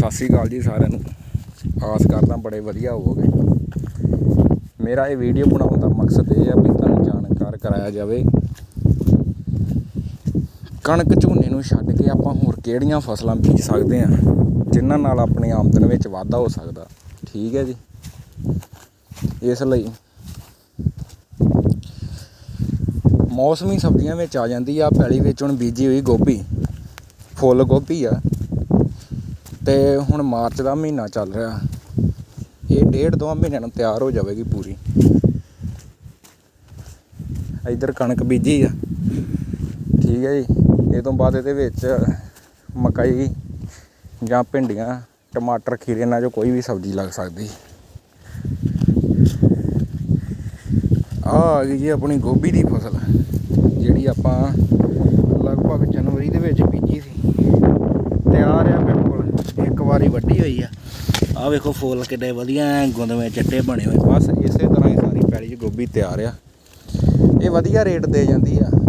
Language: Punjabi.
ਸਤਿ ਸ੍ਰੀ ਅਕਾਲ ਜੀ ਸਾਰਿਆਂ ਨੂੰ। ਆਸ ਕਰਦਾ ਬੜੇ ਵਧੀਆ ਹੋਵੋਗੇ। ਮੇਰਾ ਇਹ ਵੀਡੀਓ ਬਣਾਉਣ ਦਾ ਮਕਸਦ ਇਹ ਆ ਵੀ ਤੁਹਾਨੂੰ ਜਾਣਕਾਰ ਕਰਾਇਆ ਜਾਵੇ। ਕਣਕ ਝੋਨੇ ਨੂੰ ਛੱਡ ਕੇ ਆਪਾਂ ਹੋਰ ਕਿਹੜੀਆਂ ਫਸਲਾਂ ਬੀਜ ਸਕਦੇ ਆ ਜਿਨ੍ਹਾਂ ਨਾਲ ਆਪਣੀ ਆਮਦਨ ਵਿੱਚ ਵਾਧਾ ਹੋ ਸਕਦਾ। ਠੀਕ ਹੈ ਜੀ। ਇਸ ਲਈ ਮੌਸਮੀ ਸਬਜ਼ੀਆਂ ਵਿੱਚ ਆ ਜਾਂਦੀ ਆ ਪੈਲੀ ਵਿੱਚ ਹੁਣ ਬੀਜੀ ਹੋਈ ਗੋਭੀ। ਫੁੱਲ ਗੋਭੀ ਆ। ਤੇ ਹੁਣ ਮਾਰਚ ਦਾ ਮਹੀਨਾ ਚੱਲ ਰਿਹਾ। ਇਹ ਡੇਢ ਦੋ ਮਹੀਨਿਆਂ ਨੂੰ ਤਿਆਰ ਹੋ ਜਾਵੇਗੀ ਪੂਰੀ। ਇਧਰ ਕਣਕ ਬੀਜੀ ਆ। ਠੀਕ ਹੈ ਜੀ। ਇਹ ਤੋਂ ਬਾਅਦ ਇਹਦੇ ਵਿੱਚ ਮਕਈ ਜਾਂ ਭਿੰਡੀਆਂ, ਟਮਾਟਰ, ਖੀਰੇ ਨਾਲ ਜੋ ਕੋਈ ਵੀ ਸਬਜ਼ੀ ਲੱਗ ਸਕਦੀ। ਆ ਆ ਗਈ ਜੀ ਆਪਣੀ ਗੋਭੀ ਦੀ ਫਸਲ, ਜਿਹੜੀ ਆਪਾਂ ਲਗਭਗ ਜਨਵਰੀ ਦੇ ਵਿੱਚ ਬੀਜੀ ਸੀ ਤਿਆਰ ਆ ਬਿਲਕੁਲ ਇੱਕ ਵਾਰੀ ਵੱਢੀ ਹੋਈ ਆ। ਆ ਵੇਖੋ ਫੁੱਲ ਕਿੱਡੇ ਵਧੀਆ ਐਂ ਗੁੰਦਵੇਂ ਚੱਟੇ ਬਣੇ ਹੋਏ। ਬਸ ਇਸੇ ਤਰ੍ਹਾਂ ਹੀ ਸਾਰੀ ਪੈਲੀ 'ਚ ਗੋਭੀ ਤਿਆਰ ਆ। ਇਹ ਵਧੀਆ ਰੇਟ ਦੇ ਜਾਂਦੀ ਆ।